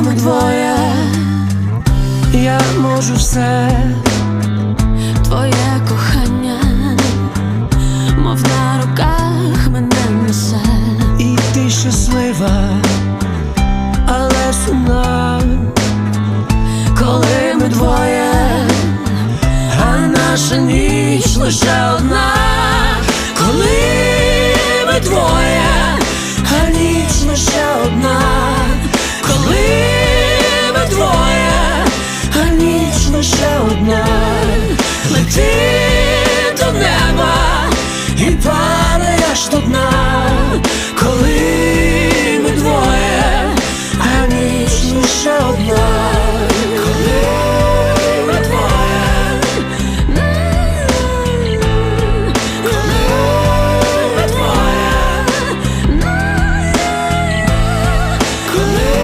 ми двоє, Я можу все, твоє кохання, мов на руках мене несе. і ти щаслива, але сумна, коли ми двоє, а наша ніч лише одна, лише одна, лети до неба і падаєш до дна.